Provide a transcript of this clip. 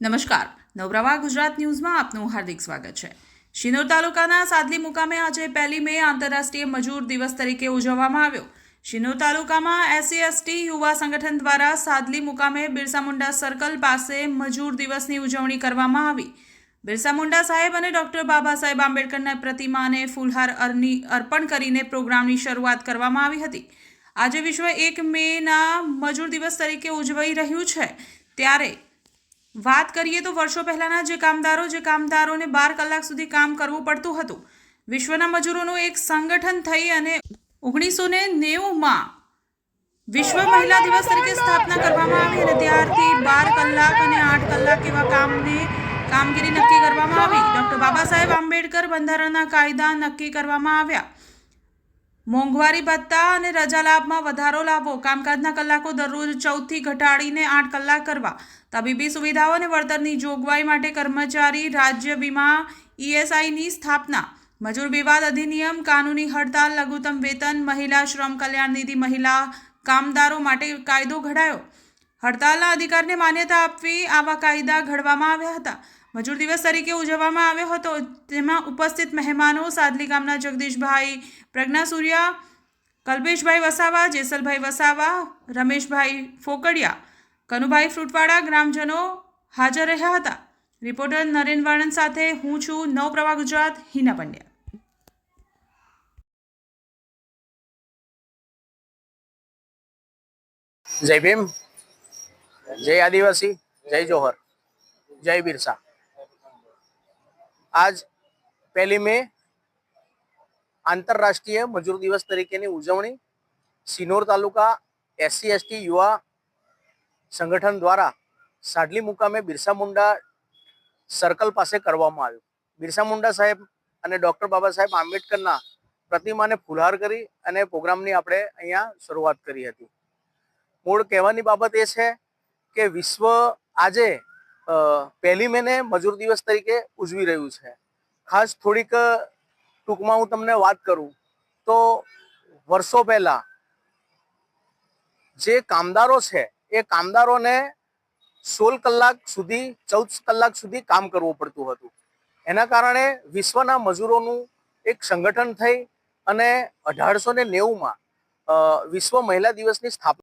નમસ્કાર. નવપ્રવાહ ગુજરાત ન્યૂઝમાં આપનું હાર્દિક સ્વાગત છે. શિનોર તાલુકાના સાદલી મુકામે આજે પહેલી મે આંતરરાષ્ટ્રીય મજૂર દિવસ તરીકે ઉજવવામાં આવ્યો. શિનોર તાલુકામાં એસસી એસટી યુવા સંગઠન દ્વારા સાદલી મુકામે બિરસા મુંડા સર્કલ પાસે મજૂર દિવસની ઉજવણી કરવામાં આવી. બિરસા મુંડા સાહેબ અને ડૉક્ટર બાબા સાહેબ આંબેડકરના પ્રતિમાને ફૂલહાર અર્ની અર્પણ કરીને પ્રોગ્રામની શરૂઆત કરવામાં આવી હતી. આજે વિશ્વ એક મેના મજૂર દિવસ તરીકે ઉજવાઈ રહ્યું છે. ત્યારે વાત કરીએ તો વર્ષો પહેલાંના જે કામદારો, જે કામદારોને બાર કલાક સુધી કામ કરવું પડતું હતું. વિશ્વના મજૂરોનું એક સંગઠન થઈ અને ઓગણીસો ને નેવુંમાં વિશ્વ મહિલા દિવસ તરીકે સ્થાપના કરવામાં આવી અને ત્યારથી બાર કલાક અને આઠ કલાક એવા કામને કામગીરી નક્કી કરવામાં આવી. ડૉક્ટર બાબા સાહેબ આંબેડકર બંધારણના કાયદા નક્કી કરવામાં આવ્યા. મોંઘવારી ભત્તા અને રજા લાભમાં વધારો લાવવો કામકાજના કલાકો દરરોજ ચૌદથી ઘટાડીને આઠ કલાક કરવા. તબીબી સુવિધાઓ અને વળતરની જોગવાઈ માટે કર્મચારી રાજ્ય વીમા ઈએસઆઈની સ્થાપના. મજૂર વિવાદ અધિનિયમ, કાનૂની હડતાલ, લઘુત્તમ વેતન, મહિલા શ્રમ કલ્યાણ નિધિ, મહિલા કામદારો માટે કાયદો ઘડાયો. હડતાલના અધિકારને માન્યતા આપવી આવા કાયદા ઘડવામાં આવ્યા હતા. મજૂર દિવસ તરીકે ઉજવવામાં આવ્યો હતો. તેમાં ઉપસ્થિત મહેમાનો સાદલી ગામના જગદીશભાઈ પ્રજ્ઞા સૂર્યા કલ્પેશભાઈ વસાવા, જેસલભાઈ વસાવા, રમેશભાઈ ફોકડિયા, કનુભાઈ ફ્રૂટવાળા ગ્રામજનો હાજર રહ્યા હતા. રિપોર્ટર નરેન વાણંદ સાથે હું છું નવપ્રભા ગુજરાત, હિના પંડ્યા. જય ભીમ. જય આદિવાસી. જય જોહર. જય બિરસા. આજ પહેલી મે આંતરરાષ્ટ્રીય મજૂર દિવસ તરીકેની ઉજવણી સિનોર તાલુકા એસસી, એસટી યુવા સંગઠન દ્વારા સાડલી મુકામે બિરસા મુંડા સર્કલ પાસે કરવામાં આવ્યું. બિરસા મુંડા સાહેબ અને ડોક્ટર બાબા સાહેબ આંબેડકરના પ્રતિમાને ફુલહાર કરી અને પ્રોગ્રામની આપણે અહીંયા શરૂઆત કરી હતી. મૂળ કહેવાની બાબત એ છે કે વિશ્વ આજે પહેલી મેને મજૂર દિવસ તરીકે ઉજવી રહ્યું છે. ખાસ થોડીક ટૂંકમાં હું તમને વાત કરું તો વર્ષો પહેલા જે કામદારો છે, એ કામદારોને સોળ કલાક સુધી, ચૌદ કલાક સુધી કામ કરવું પડતું હતું. એના કારણે વિશ્વના મજૂરોનું એક સંગઠન થઈ અને અઢારસો ને નેવુંમાં વિશ્વ મહિલા દિવસની સ્થાપના